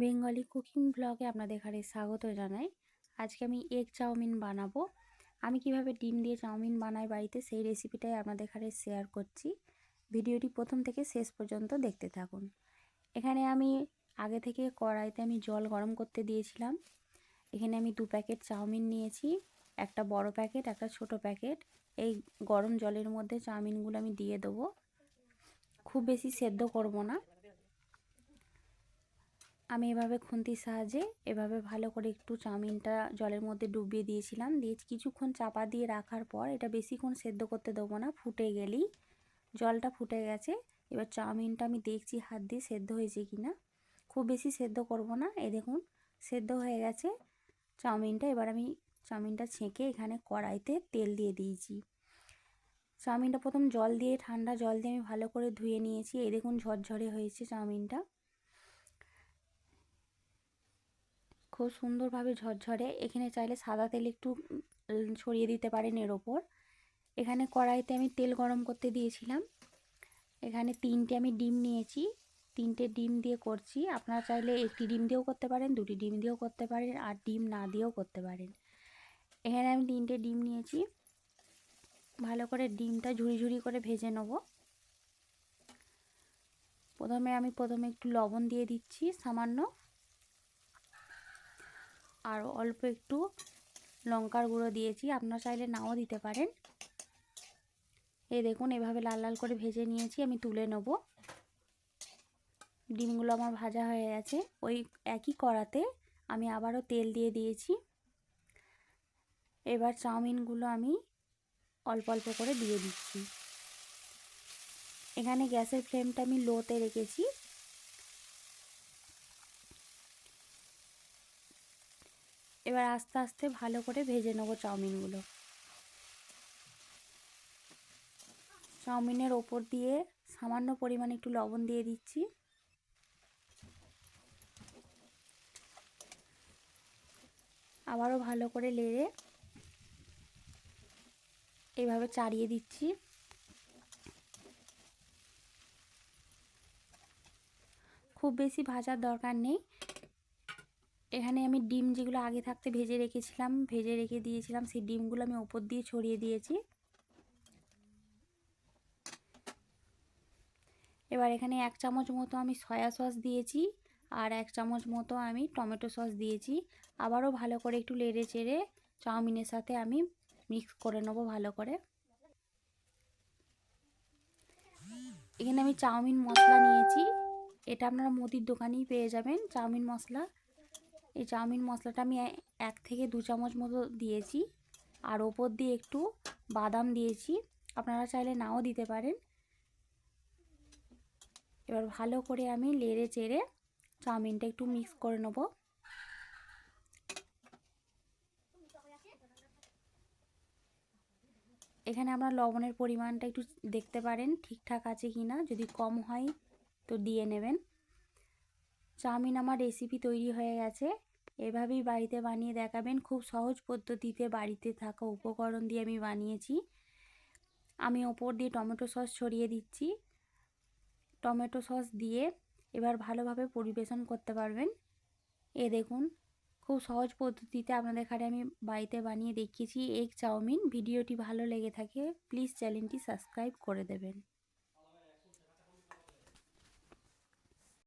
Bengali cooking ব্লগে আপনাদের এখানে স্বাগত জানাই। আজকে আমি এগ চাউমিন বানাবো। আমি কীভাবে ডিম দিয়ে চাউমিন বানাই বাড়িতে সেই রেসিপিটাই আপনাদের এখানে শেয়ার করছি। ভিডিওটি প্রথম থেকে শেষ পর্যন্ত দেখতে থাকুন। এখানে আমি আগে থেকে কড়াইতে আমি জল গরম করতে দিয়েছিলাম। এখানে আমি দু প্যাকেট চাউমিন নিয়েছি, একটা বড় প্যাকেট, একটা ছোট প্যাকেট। এই গরম জলের মধ্যে চাউমিনগুলো আমি দিয়ে দেবো। খুব বেশি সেদ্ধ করব না। আমি এভাবে খুন্তির সাহায্যে এভাবে ভালো করে একটু চাউমিনটা জলের মধ্যে ডুবিয়ে দিয়েছিলাম। দিয়ে কিছুক্ষণ চাপা দিয়ে রাখার পর এটা বেশিক্ষণ সেদ্ধ করতে দেবো না, ফুটে গেলেই। জলটা ফুটে গেছে। এবার চাউমিনটা আমি দেখছি হাত দিয়ে সেদ্ধ হয়েছে কি না। খুব বেশি সেদ্ধ করব না। এ দেখুন, সেদ্ধ হয়ে গেছে। চাউমিনটা এবার আমি চাউমিনটা ছেঁকে এখানে কড়াইতে তেল দিয়ে দিয়েছি। চাউমিনটা প্রথম জল দিয়ে, ঠান্ডা জল দিয়ে আমি ভালো করে ধুয়ে নিয়েছি। এই দেখুন ঝরঝরে হয়েছে চাউমিনটা। খুব সুন্দরভাবে ঝরঝরে, এখানে চাইলে সাদা তেল একটু ছড়িয়ে দিতে পারেন এর ওপর। এখানে কড়াইতে আমি তেল গরম করতে দিয়েছিলাম। এখানে তিনটে আমি ডিম নিয়েছি। তিনটে ডিম দিয়ে করছি। আপনারা চাইলে একটি ডিম দিয়েও করতে পারেন, দুটি ডিম দিয়েও করতে পারেন, আর ডিম না দিয়েও করতে পারেন। এখানে আমি তিনটে ডিম নিয়েছি। ভালো করে ডিমটা ঝুড়ি ঝুড়ি করে ভেজে নেব। প্রথমে আমি প্রথমে একটু লবণ দিয়ে দিচ্ছি সামান্য। আর অল্প একটু লঙ্কার গুঁড়ো দিয়েছি। আপনারা চাইলে নাও দিতে পারেন। এই দেখুন, এভাবে লাল লাল করে ভেজে নিয়েছি, আমি তুলে নেব। ডিমগুলো আমার ভাজা হয়ে গেছে। ওই একই কড়াতে আমি আবারও তেল দিয়ে দিয়েছি। এবার চাউমিনগুলো আমি অল্প অল্প করে দিয়ে দিচ্ছি। এখানে গ্যাসের ফ্লেমটা আমি লোতে রেখেছি। এবার আস্তে আস্তে ভালো করে ভেজে নেব চাউমিনগুলো। চাউমিনের ওপর দিয়ে সামান্য পরিমাণে একটু লবণ দিয়ে দিচ্ছি। আবারও ভালো করে লেড়ে এইভাবে চাড়িয়ে দিচ্ছি। খুব বেশি ভাজার দরকার নেই। এখানে আমি ডিম যেগুলো আগে থাকতে ভেজে রেখেছিলাম, ভেজে রেখে দিয়েছিলাম, সেই ডিমগুলো আমি ওপর দিয়ে ছড়িয়ে দিয়েছি। এবার এখানে এক চামচ মতো আমি সয়া সস দিয়েছি আর এক চামচ মতো আমি টমেটো সস দিয়েছি। আবারও ভালো করে একটু লেড়ে চেড়ে চাউমিনের সাথে আমি মিক্স করে নেব ভালো করে। এখানে আমি চাউমিন মশলা নিয়েছি। এটা আপনারা মুদির দোকানেই পেয়ে যাবেন চাউমিন মশলা। এই চাউমিন মশলাটা আমি এক থেকে দু চামচ মতো দিয়েছি। আর ওপর দিয়ে একটু বাদাম দিয়েছি। আপনারা চাইলে নাও দিতে পারেন। এবার ভালো করে আমি লেড়ে চেড়ে চাউমিনটা একটু মিক্স করে নেব। এখানে আমরা লবণের পরিমাণটা একটু দেখতে পারেন, ঠিকঠাক আছে কি না যদি কম হয়, তো দিয়ে নেবেন। চাউমিন আমার রেসিপি তৈরি হয়ে গেছে। এভাবেই বাড়িতে বানিয়ে দেখাবেন। খুব সহজ পদ্ধতিতে বাড়িতে থাকা উপকরণ দিয়ে আমি বানিয়েছি। আমি ওপর দিয়ে টমেটো সস ছড়িয়ে দিচ্ছি। টমেটো সস দিয়ে এবার ভালোভাবে পরিবেশন করতে পারবেন। এ দেখুন, খুব সহজ পদ্ধতিতে আপনাদের এখানে আমি বাড়িতে বানিয়ে দেখিয়েছি। এগ চাউমিন, ভিডিওটি ভালো লেগে থাকে, প্লিজ চ্যানেলটি সাবস্ক্রাইব করে দেবেন।